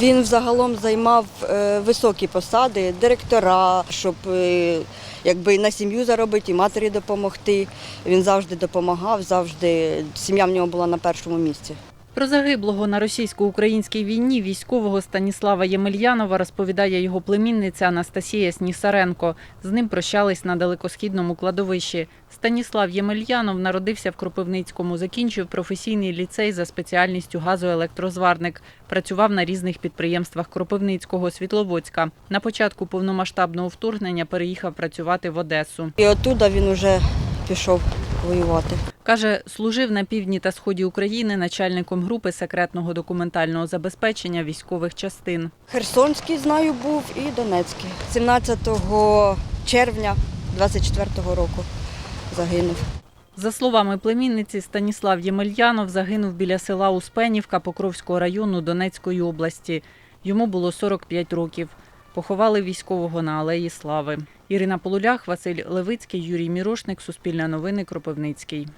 Він взагалом займав е, високі посади, директора, щоб е, якби на сім'ю заробити, і матері допомогти. Він завжди допомагав, завжди сім'я в нього була на першому місці. Про загиблого на російсько-українській війні військового Станіслава Ємельянова розповідає його племінниця Анастасія Снісаренко. З ним прощались на далекосхідному кладовищі. Станіслав Ємельянов народився в Кропивницькому, закінчив професійний ліцей за спеціальністю газоелектрозварник. Працював на різних підприємствах Кропивницького, Світловодська. На початку повномасштабного вторгнення переїхав працювати в Одесу. І оттуда він уже пішов воювати. Каже, служив на півдні та сході України начальником групи секретного документального забезпечення військових частин. Херсонський знаю був і Донецький. 17 червня 24-го року загинув. За словами племінниці, Станіслав Ємельянов загинув біля села Успенівка Покровського району Донецької області. Йому було 45 років. Поховали військового на Алеї Слави. Ірина Полулях, Василь Левицький, Юрій Мірошник, Суспільне новини, Кропивницький.